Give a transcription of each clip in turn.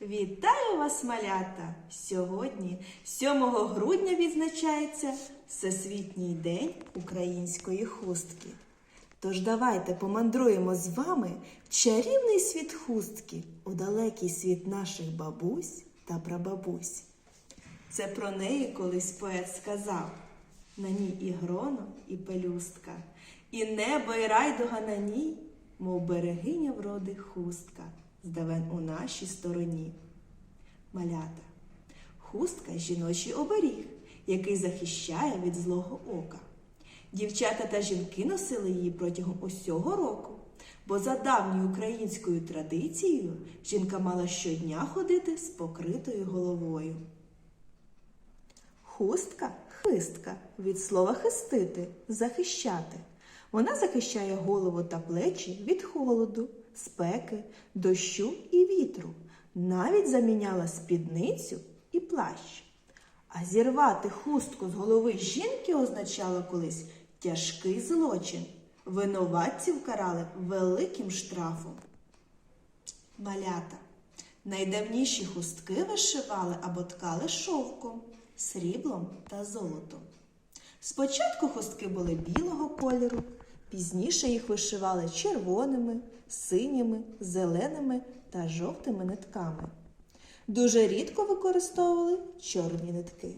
Вітаю вас, малята! Сьогодні, 7 грудня, відзначається Всесвітній день української хустки. Тож давайте помандруємо з вами в чарівний світ хустки у далекий світ наших бабусь та прабабусь. Це про неї колись поет сказав. На ній і гроно, і пелюстка, і небо, і райдуга на ній, мов берегиня вроди хустка, здавен у нашій стороні. Малята. Хустка жіночий оберіг, який захищає від злого ока. Дівчата та жінки носили її протягом усього року, бо за давньою українською традицією жінка мала щодня ходити з покритою головою. Хустка хистка від слова хистити, захищати. Вона захищає голову та плечі від холоду, спеки, дощу і вітру. Навіть заміняла спідницю і плащ. А зірвати хустку з голови жінки означало колись тяжкий злочин. Винуватців карали великим штрафом. Малята. Найдавніші хустки вишивали або ткали шовком, сріблом та золотом. Спочатку хустки були білого кольору, пізніше їх вишивали червоними, синіми, зеленими та жовтими нитками. Дуже рідко використовували чорні нитки.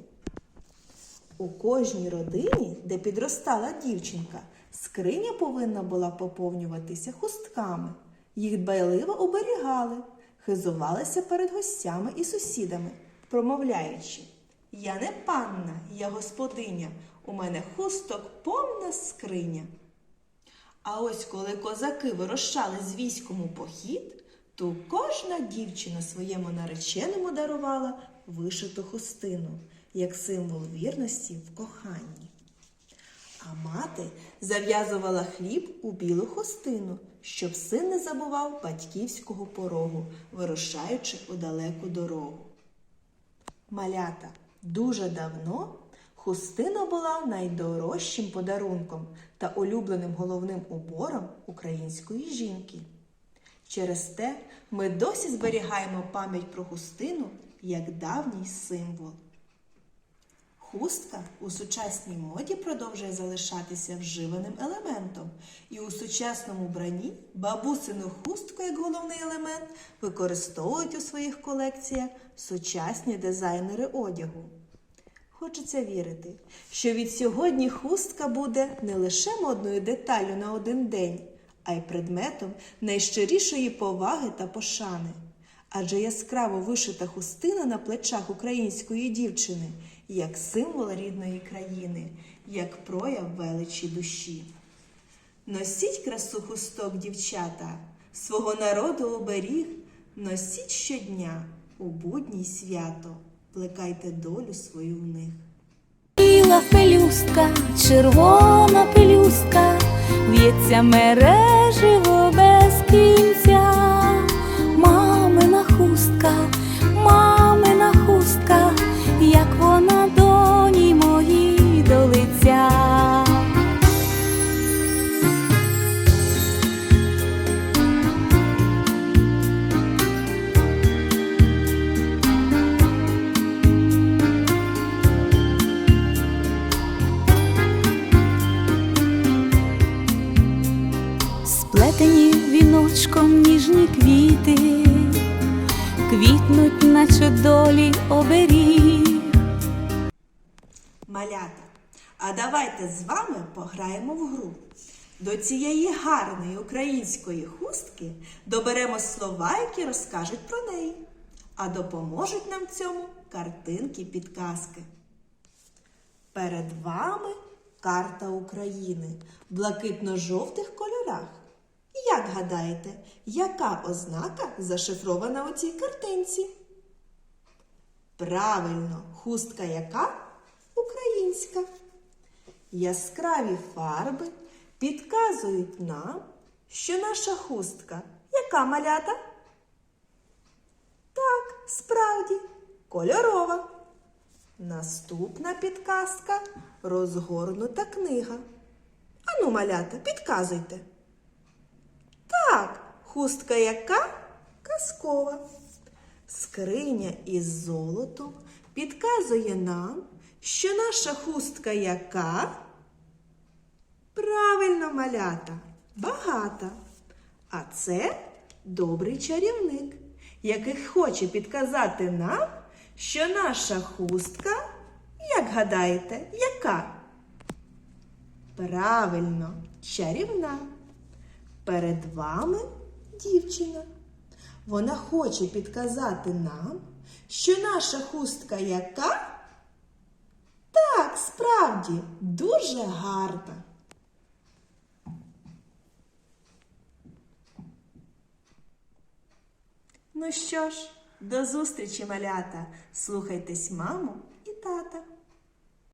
У кожній родині, де підростала дівчинка, скриня повинна була поповнюватися хустками. Їх дбайливо оберігали, хизувалися перед гостями і сусідами, промовляючи Я не панна, я господиня, у мене хусток повна скриня. А ось коли козаки вирушали з військом у похід, то кожна дівчина своєму нареченому дарувала вишиту хустину, як символ вірності в коханні. А мати зав'язувала хліб у білу хустину, щоб син не забував батьківського порогу, вирушаючи у далеку дорогу. Малята, дуже давно хустина була найдорожчим подарунком та улюбленим головним убором української жінки. Через те ми досі зберігаємо пам'ять про хустину як давній символ. Хустка у сучасній моді продовжує залишатися вживаним елементом, і у сучасному бранні бабусину хустку як головний елемент використовують у своїх колекціях сучасні дизайнери одягу. Хочеться вірити, що від сьогодні хустка буде не лише модною деталлю на один день, а й предметом найщирішої поваги та пошани. Адже яскраво вишита хустина на плечах української дівчини як символ рідної країни, як прояв величі душі. Носіть красу хусток, дівчата, свого народу оберіг, носіть щодня у будній свято, плекайте долю свою в них. Біла пелюстка, червона пелюстка, в'ється мереживо квіти, квітнуть, наче долі оберіг. Малята, а давайте з вами пограємо в гру. До цієї гарної української хустки доберемо слова, які розкажуть про неї, а допоможуть нам цьому картинки підказки. Перед вами карта України в блакитно-жовтих кольорах. Як гадаєте, яка ознака зашифрована у цій картинці? Правильно, хустка яка? Українська. Яскраві фарби підказують нам, що наша хустка яка малята? Так, справді, кольорова. Наступна підказка розгорнута книга. Ану, малята, підказуйте. Хустка яка? Казкова. Скриня із золотом підказує нам, що наша хустка яка? Правильно, малята, багата. А це добрий чарівник, який хоче підказати нам, що наша хустка, як гадаєте, яка? Правильно, чарівна. Перед вами дівчина. Вона хоче підказати нам, що наша хустка яка? Так, справді, дуже гарна. Ну що ж, до зустрічі, малята. Слухайтесь маму.